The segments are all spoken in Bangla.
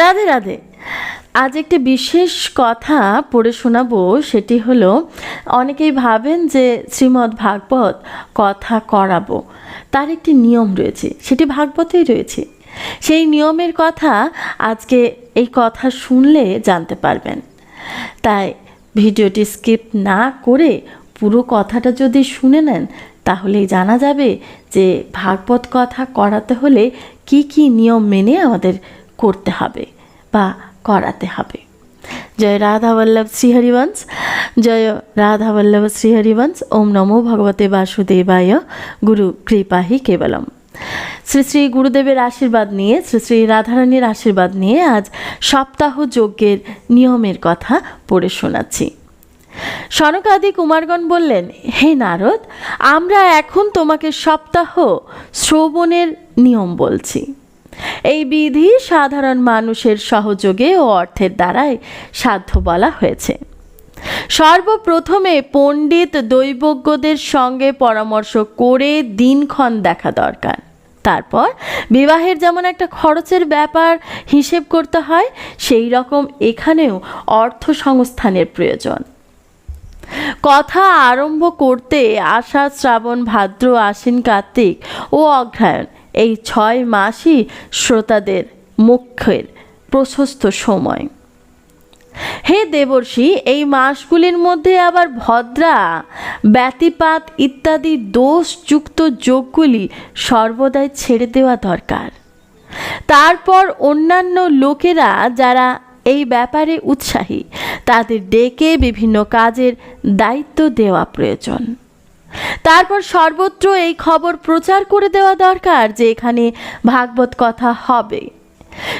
রাধে রাধে। আজ একটি বিশেষ কথা পড়ে শোনাবো, সেটি হলো, অনেকেই ভাবেন যে শ্রীমদ্ ভাগবত কথা করাবো। তার একটি নিয়ম রয়েছে, সেটি ভাগবতেই রয়েছে। সেই নিয়মের কথা আজকে এই কথা শুনলে জানতে পারবেন। তাই ভিডিওটি স্কিপ না করে পুরো কথাটা যদি শুনে নেন, তাহলেই জানা যাবে যে ভাগবত কথা করাতে হলে কি কি নিয়ম মেনে আমাদের করতে হবে বা করাতে হবে। জয় রাধা বল্লভ শ্রীহরিবংশ, জয় রাধা বল্লভ শ্রীহরিবংশ, ওম নমো ভগবতে বাসুদেবায়, গুরু কৃপাহি কেবলম। শ্রী শ্রী গুরুদেবের আশীর্বাদ নিয়ে, শ্রী শ্রী রাধারানীর আশীর্বাদ নিয়ে আজ সপ্তাহ যজ্ঞের নিয়মের কথা পড়ে শোনাচ্ছি। সনকাদি কুমারগণ বললেন, হে নারদ, আমরা এখন তোমাকে সপ্তাহ শ্রবণের নিয়ম বলছি। এই বিধি সাধারণ মানুষের সহযোগে ও অর্থের দ্বারাই সাধ্য বলা হয়েছে। সর্বপ্রথমে পণ্ডিত দৈবজ্ঞদের সঙ্গে পরামর্শ করে দিনক্ষণ দেখা দরকার। তারপর বিবাহের যেমন একটা খরচের ব্যাপার হিসেব করতে হয়, সেই রকম এখানেও অর্থ সংস্থানের প্রয়োজন। কথা আরম্ভ করতে আষাঢ় শ্রাবণ ভাদ্র আশ্বিন কার্তিক ও অগ্রহায়ণ এই ছয় মাসই শ্রোতাদের মুখ্যের প্রশস্ত সময়। হে দেবর্ষি, এই মাসগুলির মধ্যে আবার ভদ্রা, ব্যতিপাত ইত্যাদি দোষযুক্ত যোগগুলি সর্বদাই ছেড়ে দেওয়া দরকার। তারপর অন্যান্য লোকেরা যারা এই ব্যাপারে উৎসাহী, তাদের ডেকে বিভিন্ন কাজের দায়িত্ব দেওয়া প্রয়োজন। তারপর সর্বত্র এই খবর প্রচার করে দেওয়া দরকার যে এখানে ভাগবত কথা হবে।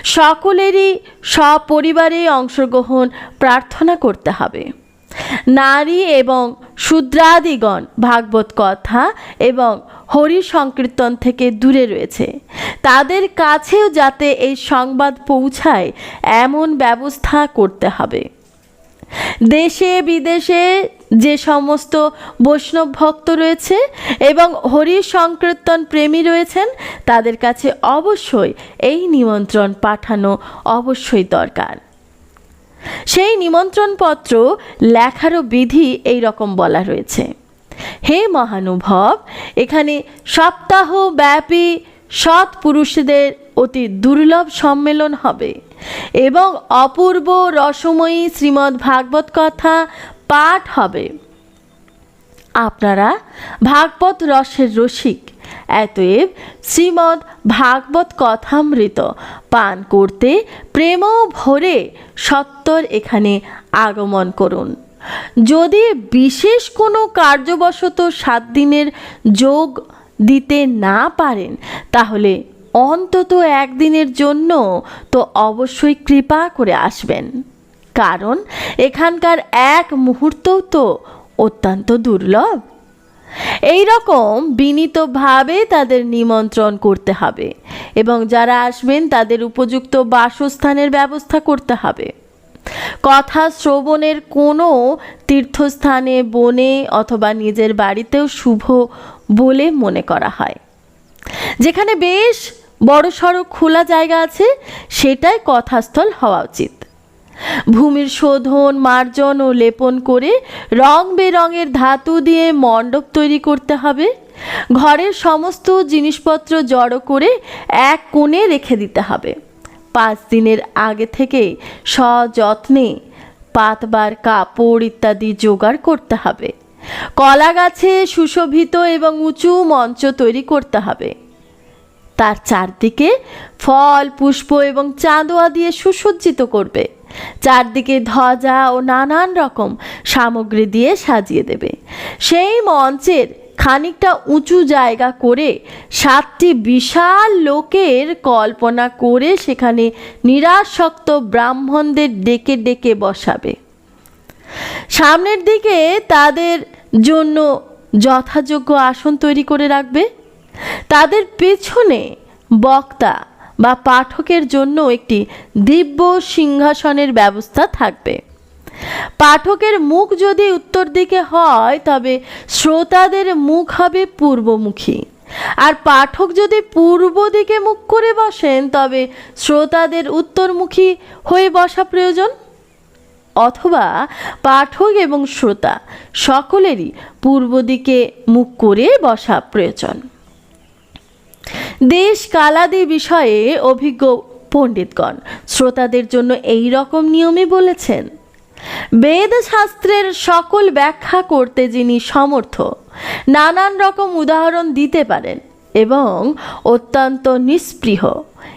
সকলেরই, সপরিবারে অংশগ্রহণ প্রার্থনা করতে হবে। নারী এবং শূদ্রাদিগণ ভাগবত কথা এবং হরি সংকীর্তন থেকে দূরে রয়েছে। তাদের কাছেও যাতে এই সংবাদ পৌঁছায়, এমন ব্যবস্থা করতে হবে। দেশে বিদেশে যে সমস্ত বৈষ্ণব ভক্ত রয়েছে এবং হরি সংকীর্তন প্রেমী রয়েছেন, তাদের কাছে অবশ্যই এই নিমন্ত্রণ পাঠানো অবশ্যই দরকার। সেই নিমন্ত্রণপত্র লেখারও বিধি এই রকম বলা রয়েছে। হে মহানুভব, এখানে সপ্তাহ ব্যাপী সৎ পুরুষদের অতি দুর্লভ সম্মেলন হবে এবং অপূর্ব রসময়ী শ্রীমদ্ ভাগবত কথা পাঠ হবে। আপনারা ভাগবত রসের রসিক। এতএব শ্রীমদ্ ভাগবত কথামৃত পান করতে প্রেম ভরে সত্তর এখানে আগমন করুন। যদি বিশেষ কোনো কার্যবশত সাত দিনের যোগ দিতে না পারেন, তাহলে অন্তত একদিনের জন্য তো অবশ্যই কৃপা করে আসবেন। কারণ এখানকার এক মুহূর্তও তো অত্যন্ত দুর্লভ। এই রকম বিনীতভাবে তাদের নিমন্ত্রণ করতে হবে এবং যারা আসবেন তাদের উপযুক্ত বাসস্থানের ব্যবস্থা করতে হবে। কথা শ্রবণের কোনো তীর্থস্থানে, বনে অথবা নিজের বাড়িতেও শুভ বলে মনে করা হয়। যেখানে বেশ বড়সড় খোলা জায়গা আছে, সেটাই কথাস্থল হওয়া উচিত। ভূমির শোধন, মার্জন ও লেপন করে রং বেরঙের ধাতু দিয়ে মণ্ডপ তৈরি করতে হবে। ঘরের সমস্ত জিনিসপত্র জড়ো করে এক কোণে রেখে দিতে হবে। পাঁচ দিনের আগে থেকে সযত্নে পাতবার কাপড় ইত্যাদি জোগাড় করতে হবে। কলা গাছে সুশোভিত এবং উঁচু মঞ্চ তৈরি করতে হবে। তার চারদিকে ফল, পুষ্প এবং চাঁদোয়া দিয়ে সুসজ্জিত করবে। চারদিকে ধ্বজা ও নানান রকম সামগ্রী দিয়ে সাজিয়ে দেবে। সেই মঞ্চের খানিকটা উঁচু জায়গা করে সাতটি বিশাল লোকের কল্পনা করে সেখানে নিরাসক্ত ব্রাহ্মণদের ডেকে ডেকে বসাবে। সামনের দিকে তাদের জন্য যথাযোগ্য আসন তৈরি করে রাখবে। তাদের পেছনে বক্তা বা পাঠকের জন্য একটি দিব্য সিংহাসনের ব্যবস্থা থাকবে। পাঠকের মুখ যদি উত্তর দিকে হয়, তবে শ্রোতাদের মুখ হবে পূর্বমুখী। আর পাঠক যদি পূর্ব দিকে মুখ করে বসেন, তবে শ্রোতাদের উত্তরমুখী হয়ে বসা প্রয়োজন। অথবা পাঠক এবং শ্রোতা সকলেরই পূর্ব দিকে মুখ করে বসা প্রয়োজন। দেশ কালাদি বিষয়ে অভিজ্ঞ পণ্ডিতগণ, শ্রোতাদের জন্য এই রকম নিয়মই বলেছেন। বেদ শাস্ত্রের সকল ব্যাখ্যা করতে যিনি সমর্থ, নানান রকম উদাহরণ দিতে পারেন এবং অত্যন্ত নিস্পৃহ।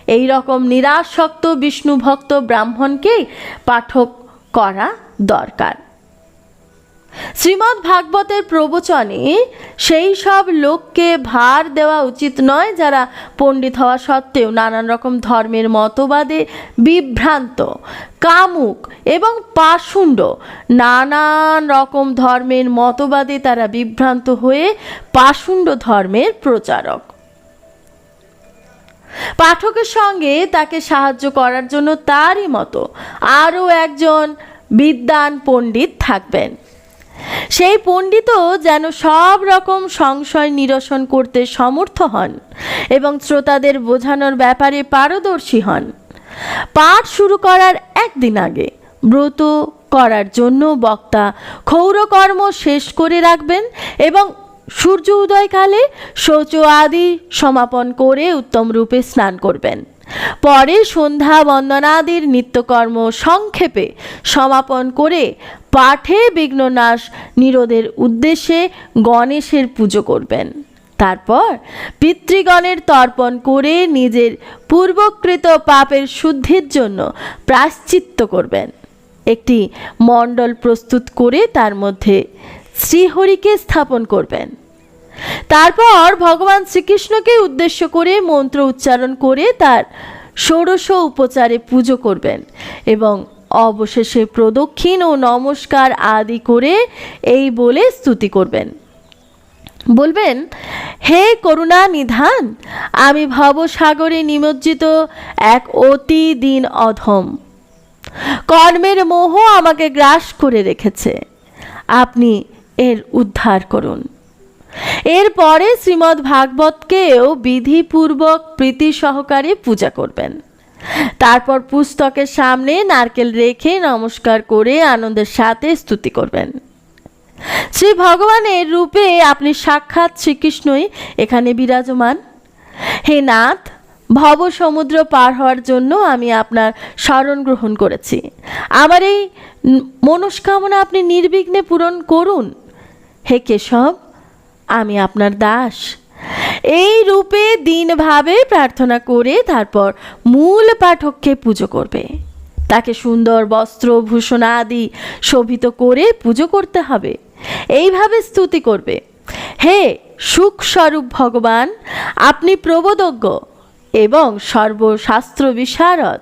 এই রকম নিরাসক্ত বিষ্ণু ভক্ত ব্রাহ্মণকেই পাঠক করা দরকার। শ্রীমদ্ ভাগবতের প্রবচনে সেই সব লোককে ভার দেওয়া উচিত নয় যারা পণ্ডিত হওয়া সত্ত্বেও নানান রকম ধর্মের মতবাদে বিভ্রান্ত, কামুক এবং পাষণ্ড। নানান রকম ধর্মের মতবাদে তারা বিভ্রান্ত হয়ে পাষণ্ড ধর্মের প্রচারক। পাঠকের সঙ্গে তাকে সাহায্য করার জন্য তারই মতো আরও একজন বিদ্বান পণ্ডিত থাকবেন। সেই পণ্ডিতও যেন সব রকম সংশয় নিরসন করতে সমর্থ হন এবং শ্রোতাদের বোঝানোর ব্যাপারে পারদর্শী হন। পাঠ শুরু করার একদিন আগে ব্রত করার জন্য বক্তা ক্ষৌরকর্ম শেষ করে রাখবেন এবং সূর্য উদয়কালে শৌচ আদি সমাপন করে উত্তম রূপে স্নান করবেন। পরে সন্ধ্যা বন্দনাদির নিত্যকর্ম সংক্ষেপে সমাপন করে পাঠে বিঘ্ননাশ নিরোধের উদ্দেশ্যে গণেশের পুজো করবেন। তারপর পিতৃগণের তর্পণ করে নিজের পূর্বকৃত পাপের শুদ্ধির জন্য প্রায়শ্চিত্ত করবেন। একটি মণ্ডল প্রস্তুত করে তার মধ্যে শ্রীহরিকে স্থাপন করবেন। তারপর ভগবান শ্রীকৃষ্ণকে উদ্দেশ্য করে মন্ত্র উচ্চারণ করে তার ষোড়শ উপচারে পুজো করবেন এবং অবশেষে প্রদক্ষিণ ও নমস্কার আদি করে এই বলে স্তুতি করবেন। বলবেন, হে করুণা নিধান, আমি ভবসাগরে নিমজ্জিত এক অতি দিন অধম। কর্মের মোহ আমাকে গ্রাস করে রেখেছে। আপনি এর উদ্ধার করুন। এরপরে শ্রীমদ্ ভাগবতকেও বিধিপূর্বক প্রীতি সহকারে পূজা করবেন। তারপর পুস্তকের সামনে নারকেল রেখে নমস্কার করে আনন্দের সাথে স্তুতি করবেন। শ্রী ভগবানের রূপে আপনি সাক্ষাৎ শ্রীকৃষ্ণই এখানে বিরাজমান। হে নাথ, ভব সমুদ্র পার হওয়ার জন্য আমি আপনার স্মরণ গ্রহণ করেছি। আমার এই মনস্কামনা আপনি নির্বিঘ্নে পূরণ করুন। হে কেশব আমি আপনার দাস। এই রূপে দিনভাবে প্রার্থনা করে তারপর মূল পাঠককে পুজো করবে। তাকে সুন্দর বস্ত্র, ভূষণ আদি শোভিত করে পুজো করতে হবে। এইভাবে স্তুতি করবে। হে সুখস্বরূপ ভগবান, আপনি প্রবোধজ্ঞ এবং সর্বশাস্ত্র বিশারদ।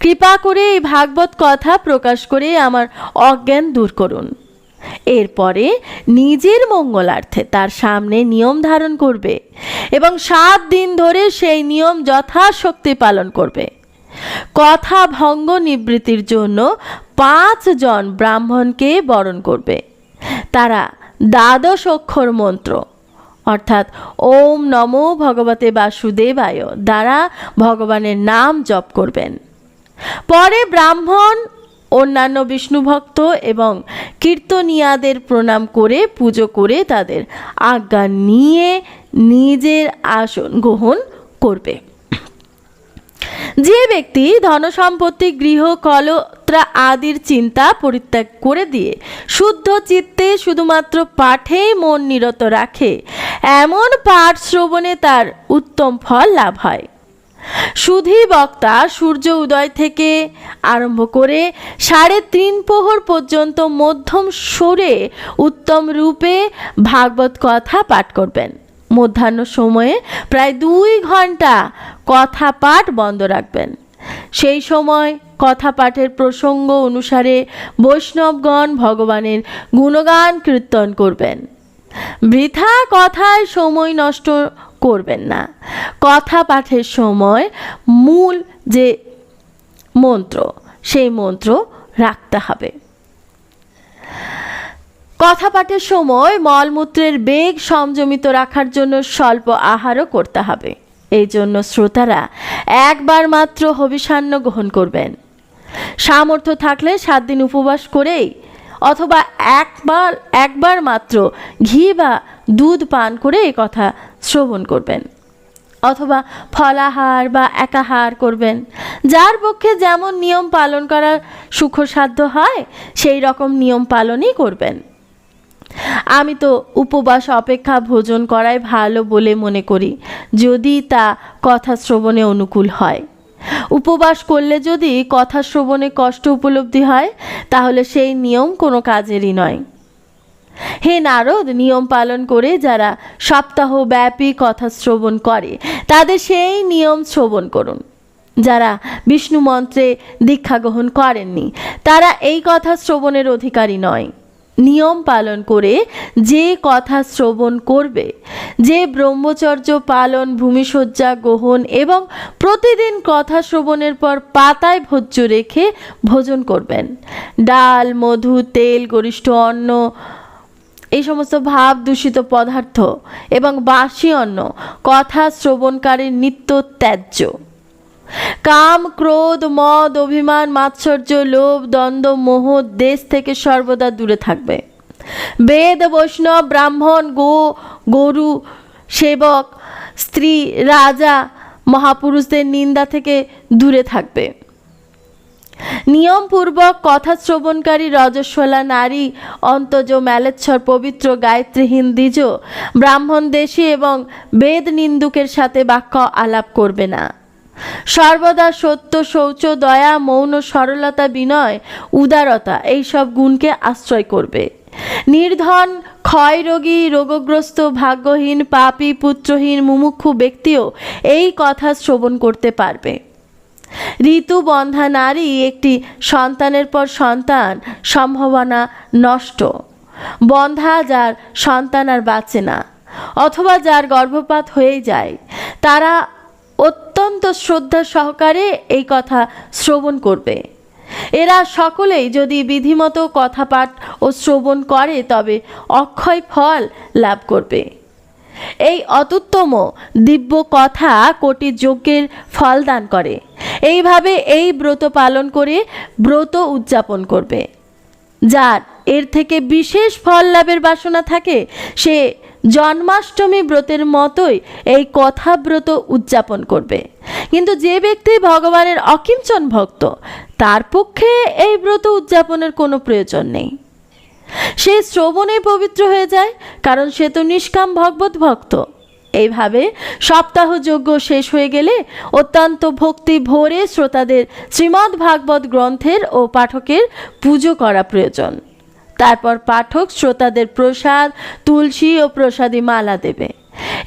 কৃপা করে এই ভাগবত কথা প্রকাশ করে আমার অজ্ঞান দূর করুন। এরপরে নিজের মঙ্গলার্থে তার সামনে নিয়ম ধারণ করবে এবং সাত দিন ধরে সেই নিয়ম যথাশক্তি পালন করবে। কথা ভঙ্গ নিবৃত্তির জন্য পাঁচজন ব্রাহ্মণকে বরণ করবে। তারা দ্বাদশ অক্ষর মন্ত্র, অর্থাৎ ওম নমো ভগবতে বাসুদেবায়, দ্বারা ভগবানের নাম জপ করবেন। পরে ব্রাহ্মণ অন্যান্য বিষ্ণুভক্ত এবং কীর্তনিয়াদের প্রণাম করে পুজো করে তাদের আজ্ঞা নিয়ে নিজের আসন গ্রহণ করবে। যে ব্যক্তি ধনসম্পত্তি, গৃহ কলত্রা আদির চিন্তা পরিত্যাগ করে দিয়ে শুদ্ধ চিত্তে শুধুমাত্র পাঠেই মন নিরত রাখে, এমন পাঠ শ্রবণে তার উত্তম ফল লাভ হয়। সুধী বক্তা সূর্য উদয় থেকে আরম্ভ করে সাড়ে তিন প্রহর পর্যন্ত মধ্যম সুরে উত্তম রূপে ভাগবত কথা পাঠ করবেন। মধ্যাহ্ন সময়ে প্রায় দুই ঘণ্টা কথা পাঠ বন্ধ রাখবেন। সেই সময় কথা পাঠের প্রসঙ্গ অনুসারে বৈষ্ণবগণ ভগবানের গুণগান কীর্তন করবেন। বৃথা কথায় সময় নষ্ট করবেন না। কথা পাঠের সময় মূল যে মন্ত্র, সেই মন্ত্র রাখতে হবে। কথা পাঠের সময় মলমূত্রের বেগ সংযমিত রাখার জন্য স্বল্প আহারও করতে হবে। এই জন্য শ্রোতারা একবার মাত্র হবিষান্ন গ্রহণ করবেন। সামর্থ্য থাকলে সাত দিন উপবাস করেই অথবা একবার একবার মাত্র ঘি বা দুধ পান করে এই কথা শ্রবণ করবেন। অথবা ফলাহার বা একাহার করবেন। যার পক্ষে যেমন নিয়ম পালন করা সুখসাধ্য হয়, সেই রকম নিয়ম পালনই করবেন। আমি তো উপবাস অপেক্ষা ভোজন করাই ভালো বলে মনে করি, যদি তা কথা শ্রবণে অনুকূল হয়। উপবাস করলে যদি কথা শ্রবণে কষ্ট উপলব্ধি হয়, তাহলে সেই নিয়ম কোনো কাজেরই নয়। হে নারদ, নিয়ম পালন করে যারা সপ্তাহব্যাপী কথা শ্রবণ করে, তাদের সেই নিয়ম শ্রবণ করুন। যারা বিষ্ণু মন্ত্রে দীক্ষা গ্রহণ করেননি, তারা এই কথা শ্রবণের অধিকারী নয়। নিয়ম পালন করে যে কথা শ্রবণ করবে, যে ব্রহ্মচর্য পালন, ভূমিসজ্জা গ্রহণ এবং প্রতিদিন কথা শ্রবণের পর পাতায় ভোজ্য রেখে ভোজন করবেন। ডাল, মধু, তেল, গরিষ্ঠ অন্ন এই সমস্ত ভাব দূষিত পদার্থ এবং বাসি অন্ন, কথা শ্রবণকারীর নিত্য ত্যায্য। কাম, ক্রোধ, মদ, অভিমান, মাৎসর্য, লোভ, দ্বন্দ্ব, মোহ, দেশ থেকে সর্বদা দূরে থাকবে। বেদ, বৈষ্ণব, ব্রাহ্মণ, গো, গরু, সেবক, স্ত্রী, রাজা, মহাপুরুষদের নিন্দা থেকে দূরে থাকবে। নিয়মপূর্বক কথা শ্রবণকারী রজস্বলা নারী, অন্তজ ম্যালেচ্ছর পবিত্র গায়ত্রীহীন দ্বিজ ব্রাহ্মণ দেশী এবং বেদ নিন্দুকের সাথে বাক্য আলাপ করবে না। সর্বদা সত্য, শৌচ, দয়া, মৌন, সরলতা, বিনয়, উদারতা এই সব গুণকে আশ্রয় করবে। নির্ধন ক্ষয়রোগী রোগগ্রস্ত, ভাগ্যহীন, পাপী, পুত্রহীন, মুমুক্ষু ব্যক্তিও এই কথা শ্রবণ করতে পারবে। ঋতুবন্ধা নারী একটি সন্তানের পর সন্তান, সম্ভাবনা নষ্ট। বন্ধা যার সন্তান আর বাঁচে না, অথবা যার গর্ভপাত হয়ে যায়। তারা অত্যন্ত শ্রদ্ধা সহকারে এই কথা শ্রবণ করবে। এরা সকলেই যদি বিধিমতো কথা পাঠ ও শ্রবণ করে, তবে অক্ষয় ফল লাভ করবে। এই অতুত্তম দিব্য কথা কোটি যজ্ঞের ফল দান করে। এইভাবে এই ব্রত পালন করে ব্রত উদযাপন করবে। যার এর থেকে বিশেষ ফল লাভের বাসনা থাকে, সে জন্মাষ্টমী ব্রতের মতোই এই কথা ব্রত উদযাপন করবে। কিন্তু যে ব্যক্তি ভগবানের অকিঞ্চন ভক্ত, তার পক্ষে এই ব্রত উদযাপনের কোনো প্রয়োজন নেই। সে শ্রবণে পবিত্র হয়ে যায়, কারণ সে তো নিষ্কাম ভগবত ভক্ত। এইভাবে সপ্তাহ যজ্ঞ শেষ হয়ে গেলে অত্যন্ত ভক্তি ভরে শ্রোতাদের শ্রীমদ্ ভাগবত গ্রন্থের ও পাঠকের পুজো করা প্রয়োজন। তারপর পাঠক শ্রোতাদের প্রসাদ, তুলসী ও প্রসাদী মালা দেবে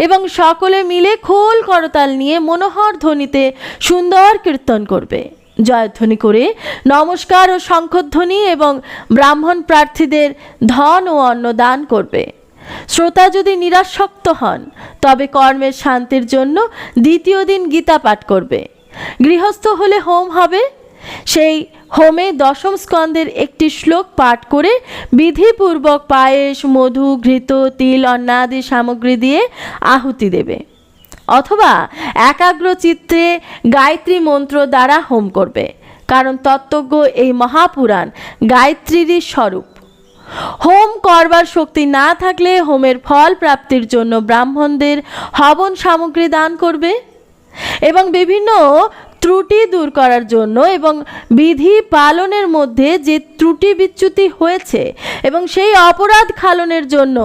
এবং সকলে মিলে খোল করতাল নিয়ে মনোহর ধ্বনিতে সুন্দর কীর্তন করবে। জয়ধ্বনি করে। নমস্কার ও শঙ্খধ্বনি এবং ব্রাহ্মণ প্রার্থীদের ধন ও অন্ন দান করবে। শ্রোতা যদি নিরাসক্ত হন, তবে কর্মের শান্তির জন্য দ্বিতীয় দিন গীতা পাঠ করবে। গৃহস্থ হলে হোম হবে। সেই হোমে দশম স্কন্দের একটি শ্লোক পাঠ করে বিধিপূর্বক পায়েস, মধু, ঘৃত, তিল, অন্নাদি সামগ্রী দিয়ে আহুতি দেবে। অথবা একাগ্র চিত্রে গায়ত্রী মন্ত্র দ্বারা হোম করবে, কারণ তত্ত্বজ্ঞ এই মহাপুরাণ গায়ত্রীরই স্বরূপ। হোম করবার শক্তি না থাকলে হোমের ফল প্রাপ্তির জন্য ব্রাহ্মণদের হবন সামগ্রী দান করবে এবং বিভিন্ন ত্রুটি দূর করার জন্য এবং বিধি পালনের মধ্যে যে ত্রুটি বিচ্যুতি হয়েছে এবং সেই অপরাধ খালনের জন্য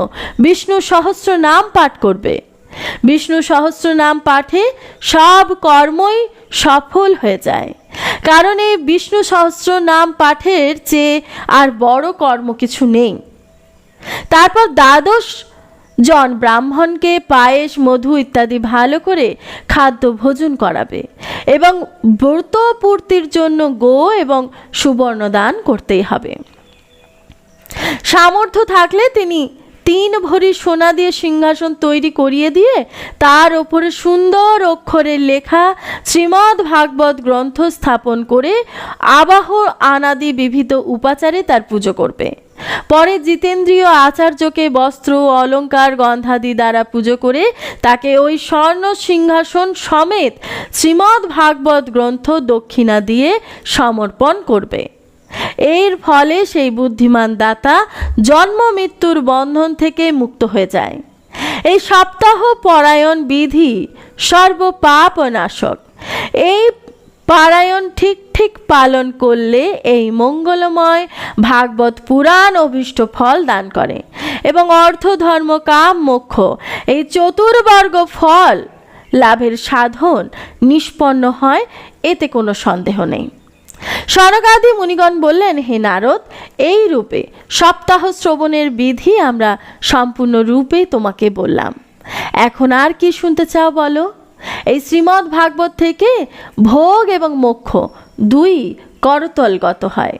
বিষ্ণু সহস্র নাম পাঠ করবে। বিষ্ণু সহস্র নাম পাঠে সব কর্মই সফল হয়ে যায়। কারণ এই বিষ্ণু সহস্র নাম পাঠের চেয়ে আর বড় কর্ম কিছু নেই। তারপর দ্বাদশ জন ব্রাহ্মণকে পায়েস, মধু ইত্যাদি ভালো করে খাদ্য ভোজন করাবে এবং ব্রত পূর্তির জন্য গো এবং সুবর্ণ দান করতেই হবে। সামর্থ্য থাকলে তিনি তিন ভরি সোনা দিয়ে সিংহাসন তৈরি করিয়ে দিয়ে তার ওপরে সুন্দর অক্ষরের লেখা শ্রীমদ্ ভাগবত গ্রন্থ স্থাপন করে আবাহ আনাদি বিবিধ উপাচারে তার পুজো করবে। পরে জিতেন্দ্রীয় আচার্যকে বস্ত্র, অলঙ্কার, গন্ধাদি দ্বারা পুজো করে তাকে ওই স্বর্ণ সিংহাসন সমেত শ্রীমদ্ ভাগবত গ্রন্থ দক্ষিণা দিয়ে সমর্পণ করবে। এর ফলে সেই বুদ্ধিমান দাতা জন্ম মৃত্যুর বন্ধন থেকে মুক্ত হয়ে যায়। এই সপ্তাহ পরায়ণ বিধি সর্বপাপ নাশক। এই পারায়ণ ঠিক ঠিক পালন করলে এই মঙ্গলময় ভাগবত পুরাণ অভীষ্ট ফল দান করে এবং অর্থ, ধর্ম, কাম, মোক্ষ এই চতুর্বর্গ ফল লাভের সাধন নিষ্পন্ন হয়, এতে কোনো সন্দেহ নেই। সনকাদি মুনিগণ বললেন, হে নারদ, এই রূপে সপ্তাহ শ্রবণের বিধি আমরা সম্পূর্ণ রূপে তোমাকে বললাম। এখন আর কি শুনতে চাও বলো? এই শ্রীমদ্ ভাগবত থেকে ভোগ এবং মোক্ষ দুই করতলগত হয়।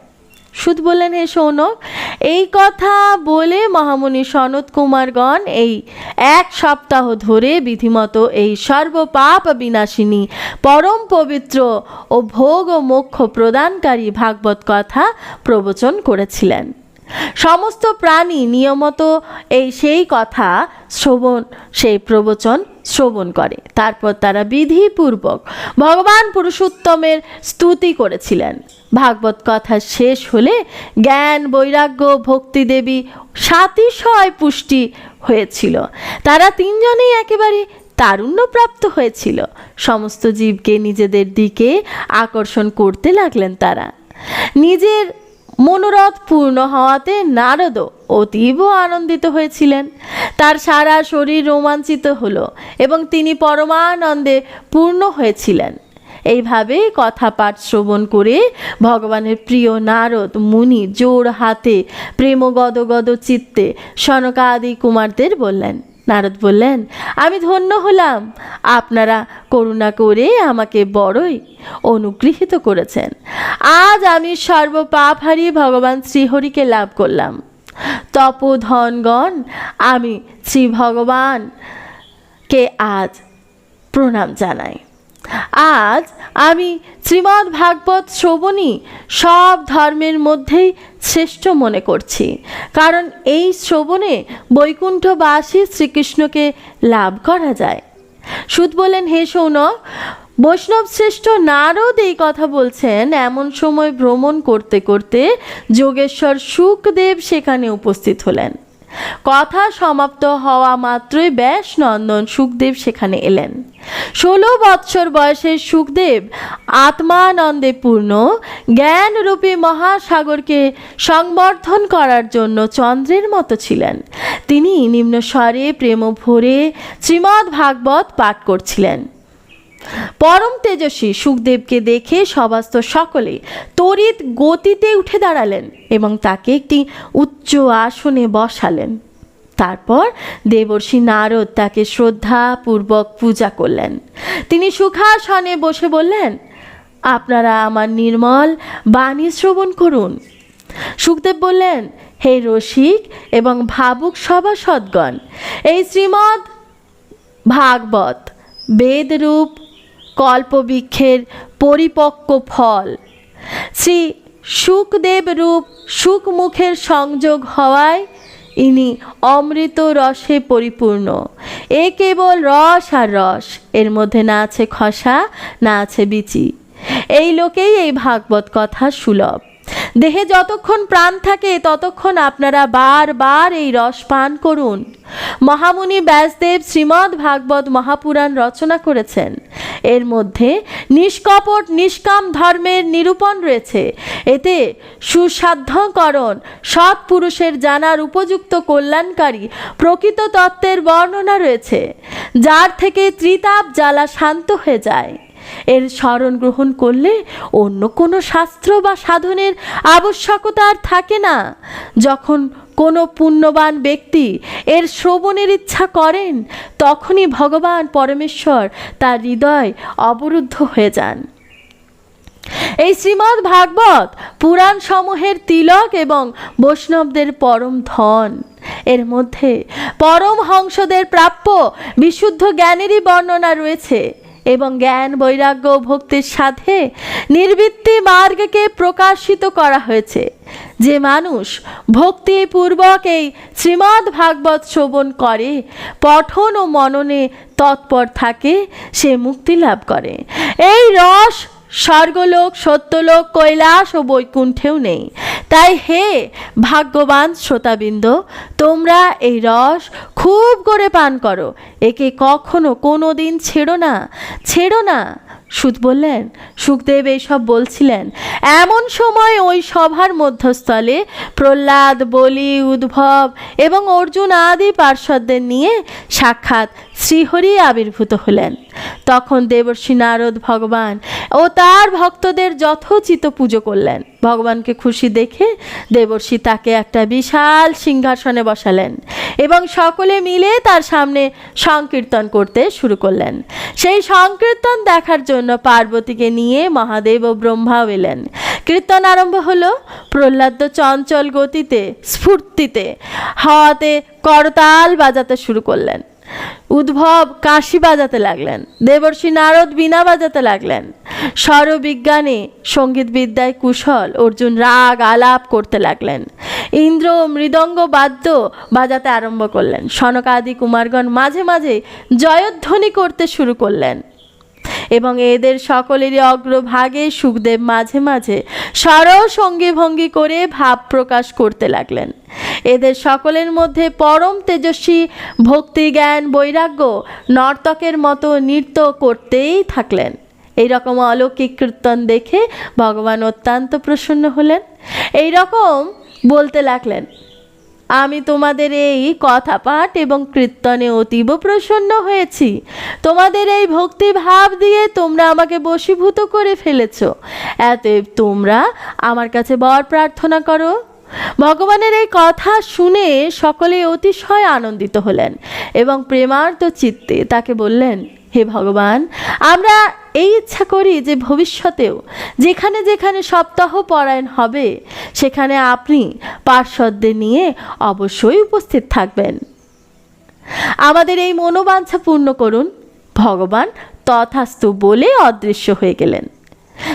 সুদ বললেন হে সৌনক এই কথা বলে মহামুনি সনত কুমারগণ এই এক সপ্তাহ ধরে বিধিমতো এই সর্বপাপ বিনাশিনী, পরম পবিত্র ও ভোগ ও মোক্ষ প্রদানকারী ভাগবত কথা প্রবচন করেছিলেন। সমস্ত প্রাণী নিয়মত এই সেই কথা শ্রবণ, সেই প্রবচন শ্রবণ করে। তারপর তারা বিধিপূর্বক ভগবান পুরুষোত্তমের স্তুতি করেছিলেন। ভাগবত কথা শেষ হলে জ্ঞান, বৈরাগ্য, ভক্তি দেবী সাতিশয় পুষ্টি হয়েছিল। তারা তিনজনেই একেবারে তারুণ্যপ্রাপ্ত হয়েছিল। সমস্ত জীবকে নিজেদের দিকে আকর্ষণ করতে লাগলেন তারা। নিজের মনোরথ পূর্ণ হওয়াতে নারদ অতীব আনন্দিত হয়েছিলেন। তার সারা শরীর রোমাঞ্চিত হলো এবং তিনি পরমানন্দে পূর্ণ হয়েছিলেন। এইভাবে কথা পাঠ শ্রবণ করে ভগবানের প্রিয় নারদ মুনি জোর হাতে প্রেম গদ গদ চিত্তে সনকাদি কুমারদের বললেন নারদ বললেন, আমি ধন্য হলাম। আপনারা করুণা করে আমাকে বড়ই অনুগৃহীত করেছেন। আজ আমি সর্বপাপ হারিয়ে ভগবান শ্রীহরিকে লাভ করলাম। তপধনগণ, আমি শ্রী ভগবানকে আজ প্রণাম জানাই। আজ আমি শ্রীমদ্ ভাগবত শ্রবণী সব ধর্মের মধ্যেই শ্রেষ্ঠ মনে করছি। কারণ এই শ্রবণে বৈকুণ্ঠবাসী শ্রীকৃষ্ণকে লাভ করা যায়। সুদ বলেন হে সৌনক বৈষ্ণব শ্রেষ্ঠ নারদ এই কথা বলছেন। এমন সময় ভ্রমণ করতে করতে যোগেশ্বর সুখদেব সেখানে উপস্থিত হলেন। কথা সমাপ্ত হওয়া মাত্রই ব্যাস নন্দন সুখদেব সেখানে এলেন। ষোলো বৎসর বয়সের সুখদেব আত্মানন্দে পূর্ণ, জ্ঞানরূপী মহাসাগরকে সংবর্ধন করার জন্য চন্দ্রের মতো ছিলেন। তিনি নিম্ন স্বরে, প্রেম ভরে, শ্রীমদ্ ভাগবত পাঠ করছিলেন। পরম তেজস্বী সুখদেবকে দেখে সবাস্ত সকলে তড়িৎ গতিতে উঠে দাঁড়ালেন এবং তাকে একটি উচ্চ আসনে বসালেন। তারপর দেবর্ষী নারদ তাকে শ্রদ্ধাপূর্বক পূজা করলেন। তিনি সুখাসনে বসে বললেন, আপনারা আমার নির্মল বাণী শ্রবণ করুন। সুখদেব বললেন, হে রসিক এবং ভাবুক সভাসদগণ এই শ্রীমদ ভাগবত বেদরূপ কল্পবৃক্ষের পরিপক্ক ফল, শ্রী সুখদেব রূপ সুখমুখের সংযোগ হওয়ায় ইনি অমৃত রসে পরিপূর্ণ। এ কেবল রস আর রস, এর মধ্যে না আছে খসা, না আছে বিচি। এই লোকেই এই ভাগবত কথা সুলভ। দেহে যতক্ষণ প্রাণ থাকে, ততক্ষণ আপনারা বারবার এই রস পান করুন। মহামুনি ব্যাসদেব শ্রীমদ্ ভাগবত মহাপুরাণ রচনা করেছেন। এর মধ্যে নিষ্কপট, নিষ্কাম ধর্মের নিরূপণ রয়েছে। এতে সুসাধ্যকরণ সৎ পুরুষের জানার উপযুক্ত কল্যাণকারী প্রকৃত তত্ত্বের বর্ণনা রয়েছে, যার থেকে ত্রিতাপ, জ্বালা শান্ত হয়ে যায়। এর স্মরণ গ্রহণ করলে অন্য কোনো শাস্ত্র বা সাধনের আবশ্যকতা আর থাকে না। যখন কোনো পুণ্যবান ব্যক্তি এর শ্রবণের ইচ্ছা করেন, তখনই ভগবান পরমেশ্বর তার হৃদয় অবরুদ্ধ হয়ে যান। এই শ্রীমদ্ ভাগবত পুরাণ সমূহের তিলক এবং বৈষ্ণবদের পরম ধন। এর মধ্যে পরম হংসদের প্রাপ্য বিশুদ্ধ জ্ঞানেরই বর্ণনা রয়েছে। এবং জ্ঞান, বৈরাগ্য ভক্তির সাথে নির্বৃত্তি মার্গকে প্রকাশিত করা হয়েছে। যে মানুষ ভক্তিপূর্বক এই শ্রীমদ্ ভাগবত শ্রবণ করে, পঠন ও মননে তৎপর থাকে, সে মুক্তি লাভ করে। এই রস স্বর্গলোক, সত্যলোক, কৈলাস ও বৈকুণ্ঠেও নেই। তাই হে ভাগ্যবান শ্রোতাবৃন্দ, তোমরা এই রস খুব করে পান করো। একে কখনো কোনো দিন ছেড়ো না ছেড়ো না। সুত বললেন, সুখদেব এইসব বলছিলেন। এমন সময় ওই সভার মধ্যস্থলে প্রহ্লাদ, বলি, উদ্ভব এবং অর্জুন আদি পার্শ্বদের নিয়ে সাক্ষাৎ শ্রীহরি আবির্ভূত হলেন। তখন দেবর্ষী নারদ ভগবান ও তার ভক্তদের যথোচিত পুজো করলেন। ভগবানকে খুশি দেখে দেবর্ষী তাকে একটা বিশাল সিংহাসনে বসালেন এবং সকলে মিলে তার সামনে সংকীর্তন করতে শুরু করলেন। সেই সংকীর্তন দেখার জন্য পার্বতীকে নিয়ে মহাদেব ও ব্রহ্মাও এলেন। কীর্তন আরম্ভ হলো প্রহ্লাদ চঞ্চল গতিতে, স্ফূর্তিতে, হাওয়াতে করতাল বাজাতে শুরু করলেন। উদ্ভব কাশি বাজাতে লাগলেন, দেবর্ষি নারদ বীণা বাজাতে লাগলেন। স্বরবিজ্ঞানে সংগীত বিদ্যায় কুশল অর্জুন রাগ আলাপ করতে লাগলেন। ইন্দ্র মৃদঙ্গ বাদ্য বাজাতে আরম্ভ করলেন। সনকাদি কুমারগণ মাঝে মাঝে জয়ধ্বনি করতে শুরু করলেন। এবং এদের সকলেরই অগ্রভাগে সুখদেব মাঝে মাঝে সঙ্গী ভঙ্গি করে ভাব প্রকাশ করতে লাগলেন। এদের সকলের মধ্যে পরম তেজস্বী ভক্তি, জ্ঞান, বৈরাগ্য নর্তকের মতো নৃত্য করতেই থাকলেন। এই রকম অলৌকিক কীর্তন দেখে ভগবান অত্যন্ত প্রসন্ন হলেন। এই রকম বলতে লাগলেন আমি তোমাদের এই কথা পাঠ এবং কীর্তনে অতীব প্রসন্ন হয়েছি। তোমাদের এই ভক্তি ভাব দিয়ে তোমরা আমাকে বশীভূত করে ফেলেছ। এত তোমরা আমার কাছে বর প্রার্থনা করো। ভগবানের এই কথা শুনে সকলে অতিশয় আনন্দিত হলেন এবং প্রেমার্ত চিত্তে তাকে বললেন হে ভগবান, আমরা এই ইচ্ছা করি যে ভবিষ্যতেও যেখানে যেখানে সপ্তাহ পরায়ণ হবে, সেখানে আপনি পার্শ্বদের নিয়ে অবশ্যই উপস্থিত থাকবেন। আমাদের এই মনোবাঞ্ছা পূর্ণ করুন। ভগবান তথাস্তু বলে অদৃশ্য হয়ে গেলেন।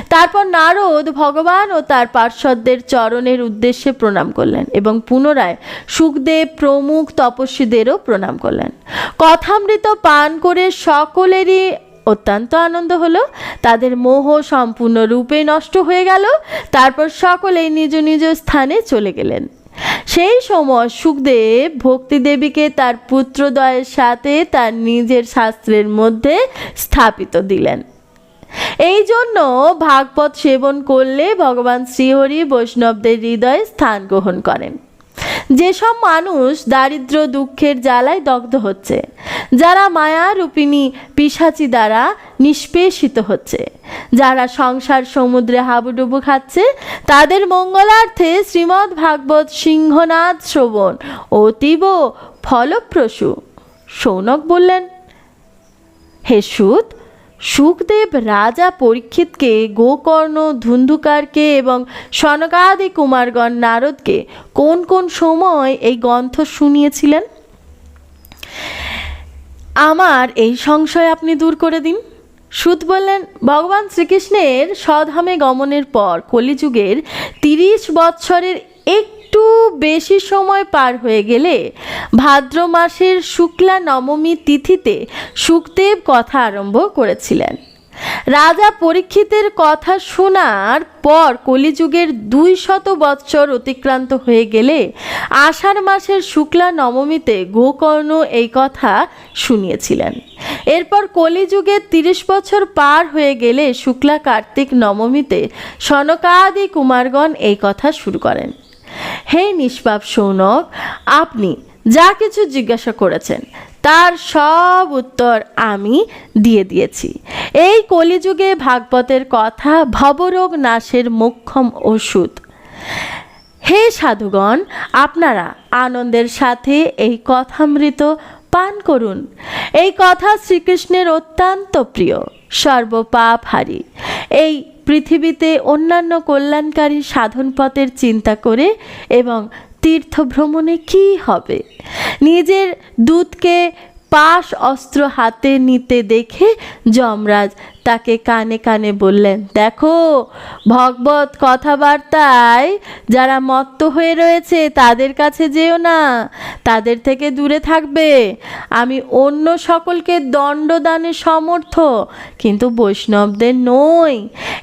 তারপর নারদ ভগবান ও তার পার্শ্বদের চরণের উদ্দেশ্যে প্রণাম করলেন এবং পুনরায় সুখদেব, প্রমুখ, তপস্বীদেরও প্রণাম করলেন। কথামৃত পান করে সকলেরই অত্যন্ত আনন্দ হলো। তাদের মোহ সম্পূর্ণরূপে নষ্ট হয়ে গেল। তারপর সকলেই নিজ নিজ স্থানে চলে গেলেন। সেই সময় সুখদেব ভক্তিদেবীকে তার পুত্রদয়ের সাথে তার নিজের শাস্ত্রের মধ্যে স্থাপিত দিলেন। এই জন্য ভাগবত সেবন করলে ভগবান শ্রীহরি বৈষ্ণবদের হৃদয়ে স্থান গ্রহণ করেন। যেসব মানুষ দারিদ্র দুঃখের জ্বালায় দগ্ধ হচ্ছে, যারা মায়া রূপিণী পিসাচি দ্বারা নিষ্পেষিত হচ্ছে, যারা সংসার সমুদ্রে হাবুডুবু খাচ্ছে, তাদের মঙ্গলার্থে শ্রীমদ্ ভাগবত সিংহনাথ শ্রবণ অতীব ফলপ্রসূ। সৌনক বললেন, হে সুত সুখদেব রাজা পরীক্ষিতকে, গোকর্ণ ধুন্ধুকারকে এবং সনকাদি কুমারগণ নারদকে কোন কোন সময় এই গ্রন্থ শুনিয়েছিলেন? আমার এই সংশয় আপনি দূর করে দিন। সুত বললেন, ভগবান শ্রীকৃষ্ণের স্বধামে গমনের পর কলিযুগের তিরিশ বৎসরের একটু বেশি সময় পার হয়ে গেলে ভাদ্র মাসের শুক্লা নবমী তিথিতে সুখদেব কথা আরম্ভ করেছিলেন। রাজা পরীক্ষিতের কথা শোনার পর কলিযুগের দুই শত বৎসর অতিক্রান্ত হয়ে গেলে আষাঢ় মাসের শুক্লা নবমীতে গোকর্ণ এই কথা শুনিয়েছিলেন। এরপর কলিযুগের তিরিশ বছর পার হয়ে গেলে শুক্লা কার্তিক নবমীতে সনকাদি কুমারগণ এই কথা শুরু করেন। হে নিষ্পাপ সৌনক, আপনি যা কিছু জিজ্ঞাসা করেছেন, তার সব উত্তর আমি দিয়ে দিয়েছি। এই কলিযুগে ভাগবতের কথা ভবরোগ নাশের মোক্ষম ওষুধ। হে সাধুগণ, আপনারা আনন্দের সাথে এই কথামৃত পান করুন। এই কথা শ্রীকৃষ্ণের অত্যন্ত প্রিয়, সর্বপাপ হারি। এই পৃথিবীতে অন্যান্য কল্যাণকারী সাধন পথের চিন্তা করে এবং তীর্থ ভ্রমণে কী হবে? নিজের দুধকে পাশ অস্ত্র হাতে নিতে দেখে যমরাজ তাকে কানে কানে বললেন, দেখো, ভগবত কথাবার্তায় যারা মত্ত হয়ে রয়েছে তাদের কাছে যেও না, তাদের থেকে দূরে থাকবে। আমি অন্য সকলকে দণ্ডদানে সমর্থ, কিন্তু বৈষ্ণবদের নই।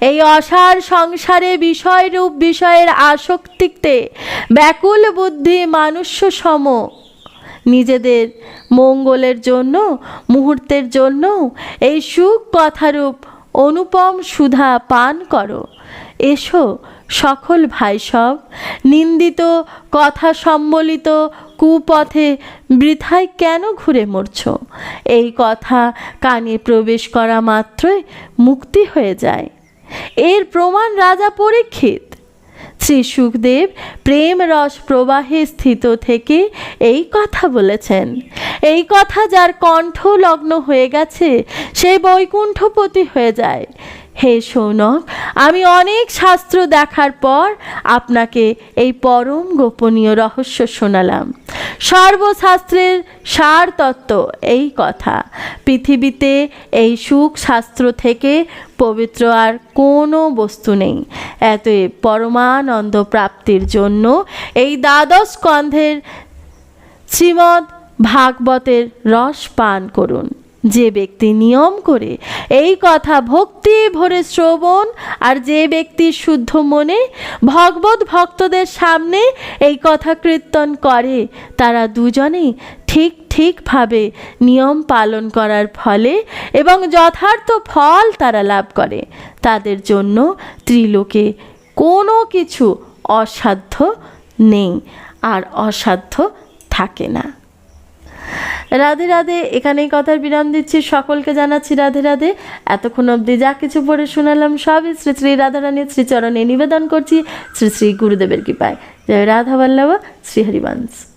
এই অসার সংসারে বিষয়রূপ বিষয়ের আসক্তিতে ব্যাকুল বুদ্ধি মানুষ্য সম। নিজেদের মঙ্গলের জন্য, মুহূর্তের জন্য এই সুখ কথারূপ অনুপম সুধা পান করো। এসো সকল ভাই সব নিন্দিত, কথা সম্বলিত কুপথে বৃথায় কেন ঘুরে মরছ? এই কথা কানে প্রবেশ করা মাত্রই মুক্তি হয়ে যায়। এর প্রমাণ রাজা পরীক্ষিত। শ্রী সুখদেব প্রেম রস প্রবাহে স্থিত থেকে এই কথা বলেছেন। এই কথা যার কণ্ঠ লগ্ন হয়ে গেছে, সে বৈকুণ্ঠপতি হয়ে যায়। হে সৌনক, আমি অনেক শাস্ত্র দেখার পর আপনাকে এই পরম গোপনীয় রহস্য শোনালাম। সর্বশাস্ত্রের সার তত্ত্ব এই কথা। পৃথিবীতে এই সুখ শাস্ত্র থেকে পবিত্র আর কোনো বস্তু নেই। এতএব পরমানন্দ প্রাপ্তির জন্য এই দ্বাদশ স্কন্ধের শ্রীমদ ভাগবতের রস পান করুন। যে ব্যক্তি নিয়ম করে এই কথা ভক্তি ভরে শ্রবণ আর যে ব্যক্তি শুদ্ধ মনে ভগবত ভক্তদের সামনে এই কথা কীর্তন করে, তারা দুজনেই ঠিক ঠিকভাবে নিয়ম পালন করার ফলে এবং যথার্থ ফল তারা লাভ করে। তাদের জন্য ত্রিলোকে কোনো কিছু অসাধ্য নেই, আর অসাধ্য থাকে না। রাধে রাধে, এখানেই কথার বিরাম দিচ্ছি সকলকে জানাচ্ছি রাধে রাধে। এতক্ষণ অব্দি যা কিছু পড়ে শোনালাম সবই শ্রী শ্রী রাধারানীর শ্রীচরণে নিবেদন করছি শ্রী শ্রী গুরুদেবের কৃপায়। জয় রাধা বল্লভ, শ্রী হরিবংশ।